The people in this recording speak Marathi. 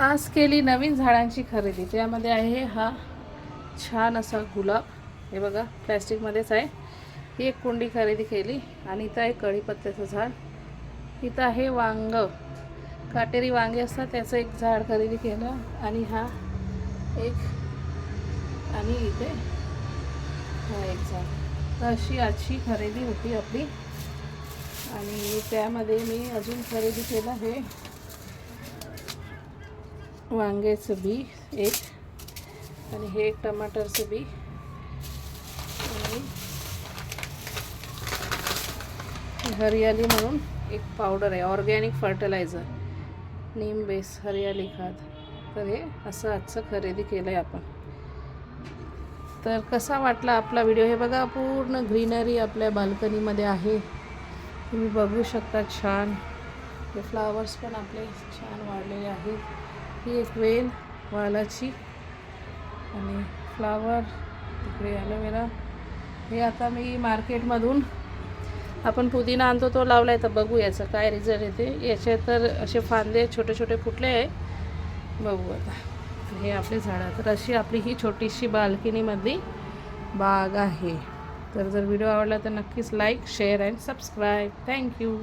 आज केली नवीन झाडांची खरेदी. त्यामध्ये आहे हा छान असा गुलाब. हे बघा प्लॅस्टिकमध्येच आहे. ही एक कुंडी खरेदी केली आणि इथं आहे कढीपत्त्याचं झाड. इथं आहे वांग. काटेरी वांगे असतात त्याचं एक झाड खरेदी केलं आणि हा एक आणि इथे हा एक झाड. तर अशी आजची खरेदी होती आपली. आणि त्यामध्ये मी अजून खरेदी केलं हे. वांग्याचं बी एक आणि हे एक टमाटरचं बी. आणि हरियाली म्हणून एक पावडर आहे ऑर्गॅनिक फर्टिलायझर. नीम बेस हरियाली खाद. तर हे असं आजचं खरेदी केलं आहे आपण. तर कसा वाटला आपला व्हिडिओ? हे बघा पूर्ण ग्रीनरी आपल्या बाल्कनीमध्ये आहे. तुम्ही बघू शकता छान. हे फ्लावर्स पण आपले छान वाढलेले आहेत. ही एक वेल वालाची आणि फ्लावर तिकडे ॲलोवेरा हे आता मी मार्केटमधून आपण पुदिना आणतो तो लावला आहे तर बघू याचं काय रिझल्ट येते. याचे तर असे फांदे छोटे छोटे फुटले आहे. बघू आता. हे आपले झाडं तर अशी आपली ही छोटीशी बाल्कनीमधली बाग आहे. तर जर व्हिडिओ आवडला तर नक्कीच like share and subscribe thank you